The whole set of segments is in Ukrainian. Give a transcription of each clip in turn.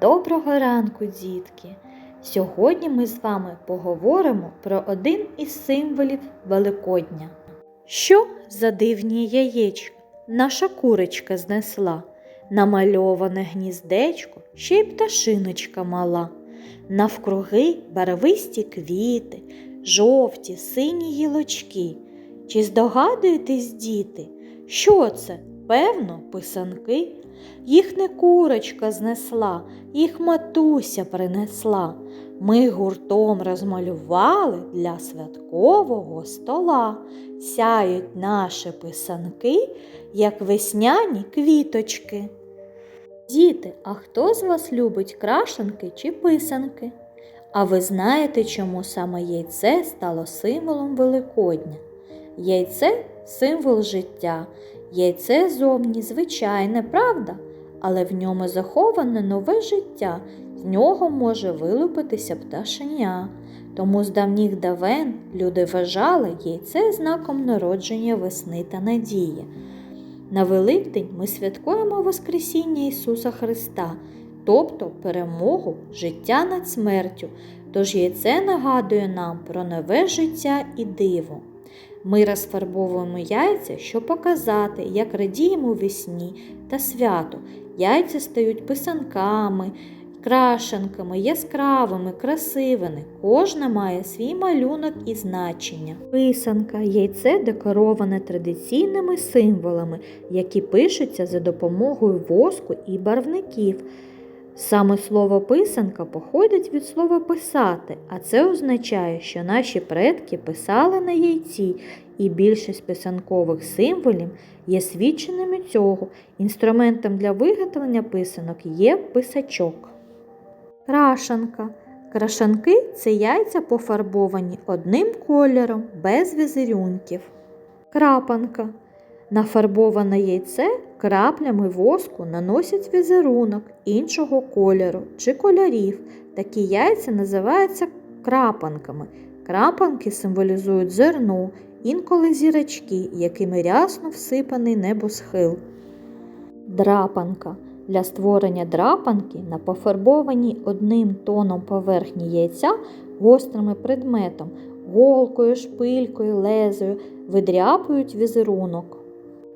Доброго ранку, дітки! Сьогодні ми з вами поговоримо про один із символів Великодня. Що за дивні яєчка наша курочка знесла? Намальоване гніздечко, ще й пташиночка мала. Навкруги барвисті квіти, жовті, сині гілочки. Чи здогадуєтесь, діти, що це? Певно, писанки. Їх не курочка знесла, їх матуся принесла. Ми гуртом розмалювали для святкового стола. Сяють наші писанки, як весняні квіточки. Діти, а хто з вас любить крашенки чи писанки? А ви знаєте, чому саме яйце стало символом Великодня? Яйце символ життя. Яйце зовні звичайне, правда? Але в ньому заховане нове життя, з нього може вилупитися пташеня. Тому з давніх давен люди вважали яйце знаком народження весни та надії. На Великдень ми святкуємо Воскресіння Ісуса Христа, тобто перемогу життя над смертю. Тож яйце нагадує нам про нове життя і диво. Ми розфарбовуємо яйця, щоб показати, як радіємо весні та свято. Яйця стають писанками, крашенками, яскравими, красивими. Кожна має свій малюнок і значення. Писанка яйце декороване традиційними символами, які пишуться за допомогою воску і барвників. Саме слово писанка походить від слова писати, а це означає, що наші предки писали на яйці, і більшість писанкових символів є свідченими цього. Інструментом для виготовлення писанок є писачок. Крашанка. Крашанки це яйця пофарбовані одним кольором, без візерюнків. Крапанка. На фарбоване яйце краплями воску наносять візерунок іншого кольору чи кольорів. Такі яйця називаються крапанками. Крапанки символізують зерно, інколи зірочки, якими рясно всипаний небосхил. Драпанка. Для створення драпанки на пофарбованій одним тоном поверхні яйця гострим предметом, голкою, шпилькою, лезою видряпують візерунок.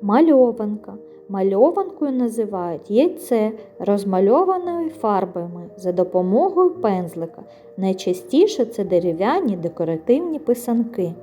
Мальованка. Мальованкою називають яйце, розмальованою фарбами за допомогою пензлика. Найчастіше це дерев'яні декоративні писанки.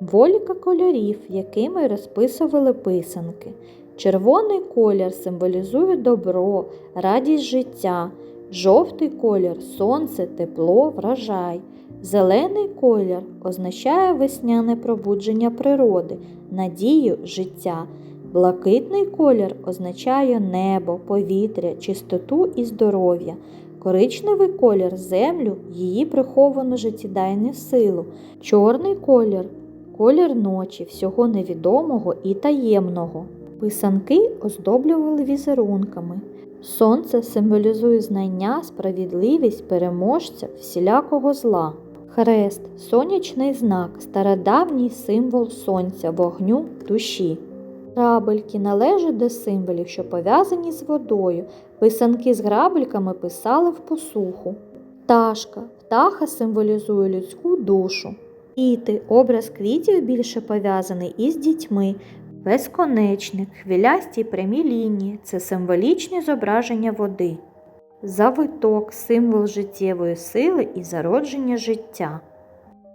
Воліка кольорів, якими розписували писанки. Червоний колір символізує добро, радість життя, жовтий колір сонце, тепло, врожай. Зелений колір означає весняне пробудження природи, надію життя. Блакитний колір означає небо, повітря, чистоту і здоров'я. Коричневий колір землю, її приховану життєдайну силу. Чорний колір колір ночі, всього невідомого і таємного. Писанки оздоблювали візерунками. Сонце символізує знання, справедливість переможця всілякого зла. Хрест сонячний знак, стародавній символ сонця, вогню, душі. Грабельки належать до символів, що пов'язані з водою. Писанки з грабельками писали в посуху. Пташка. Птаха символізує людську душу. Квіти. Образ квітів більше пов'язаний із дітьми. Безконечник, хвилясті прямі лінії це символічні зображення води. Завиток символ життєвої сили і зародження життя.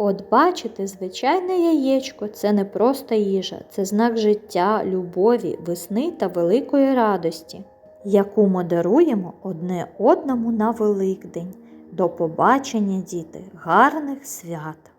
От бачите, звичайне яєчко це не просто їжа, це знак життя, любові, весни та великої радості, яку ми даруємо одне одному на Великдень. До побачення, діти, гарних свят!